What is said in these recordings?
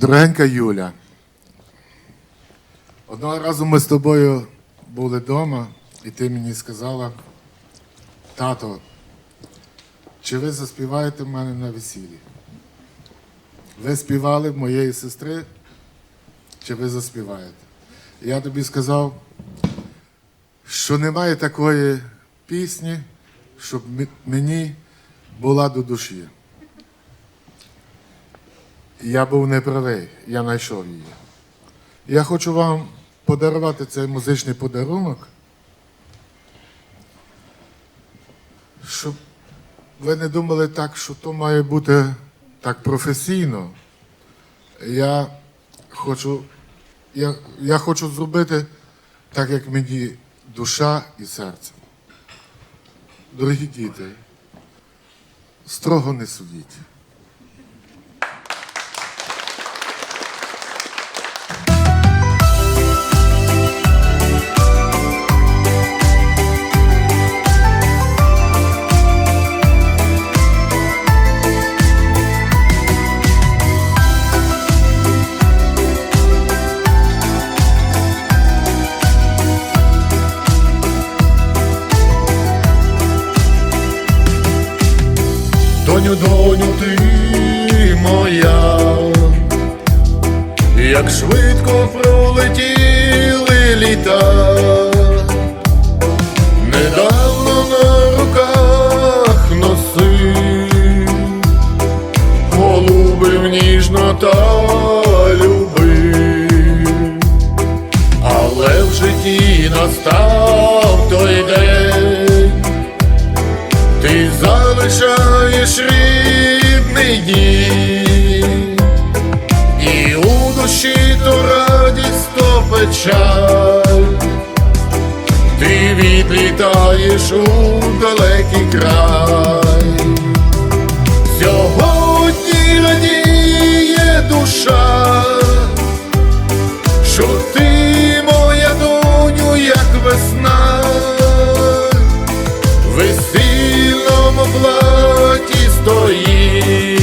Дорогенька Юля, одного разу ми з тобою були вдома, і ти мені сказала, тато, чи ви заспіваєте в мене на весіллі? Ви співали в моєї сестри, чи ви заспіваєте? Я тобі сказав, що немає такої пісні, щоб мені була до душі. Я був неправий, я знайшов її. Я хочу вам подарувати цей музичний подарунок, щоб ви не думали так, що то має бути так професійно. Я хочу, я, я хочу зробити так, як мені душа і серце. Дорогі діти, строго не судіть. Швидко пролетіли літа, недавно на руках носив, голубив ніжно та любив, але в житті настав той день. Ти залишаєш рідний дім, то радість, то печаль, ти відлітаєш у далекий край. Сьогодні радіє душа, що ти моя доню, як весна весільному платі стоїш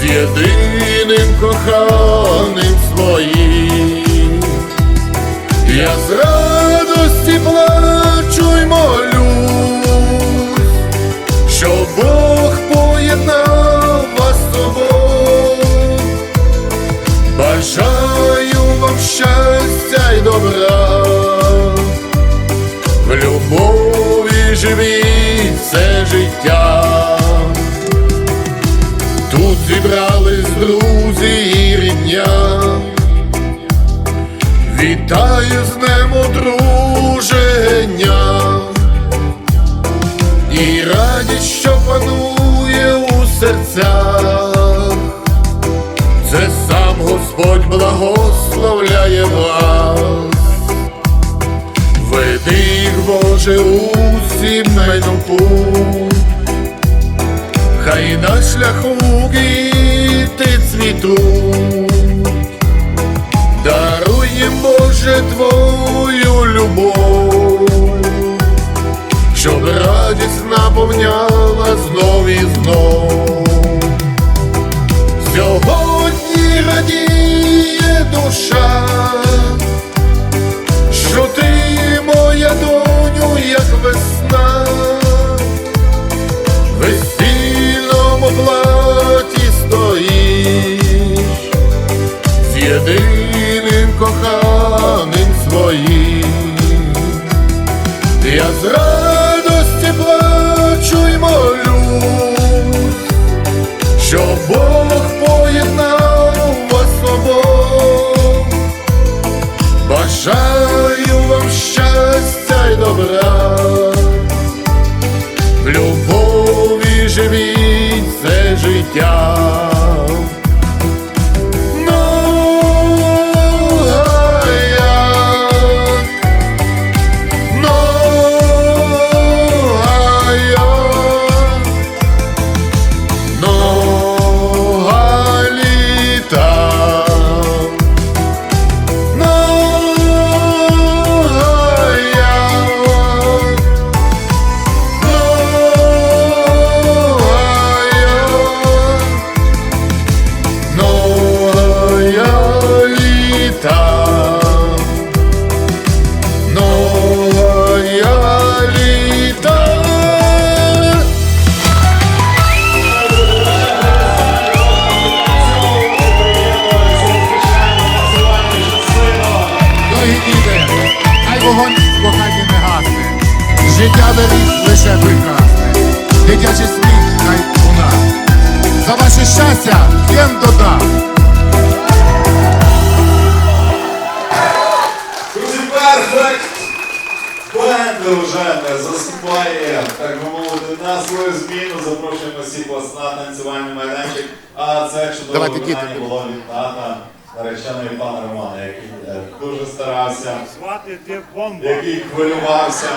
з єдиним Я з радості плачу й молюсь, що Бог поєднав вас з собою. Бажаю вам щастя й добра в любові живіть все життя. Тут зібрались Вітаю з днем одруження і радість, що панує у серцях. Це сам Господь благословляє вас. Веди їх, Боже, у сімейну путь, хай на шляху квіти цвітуть, живіть все життя. кохання не гасне, життя доріг лише прекрасне, дитячий сміх хай у нас. За ваше щастя п'єм дода! нас. Перфект! Бенди вже не засипає, так би мовити, на свою зміну. Запрошуємо всіх вас на танцювальний майданчик. А це чудове виконання було від тата нареченої пана Романа, який е, дуже старався, який хвилювався.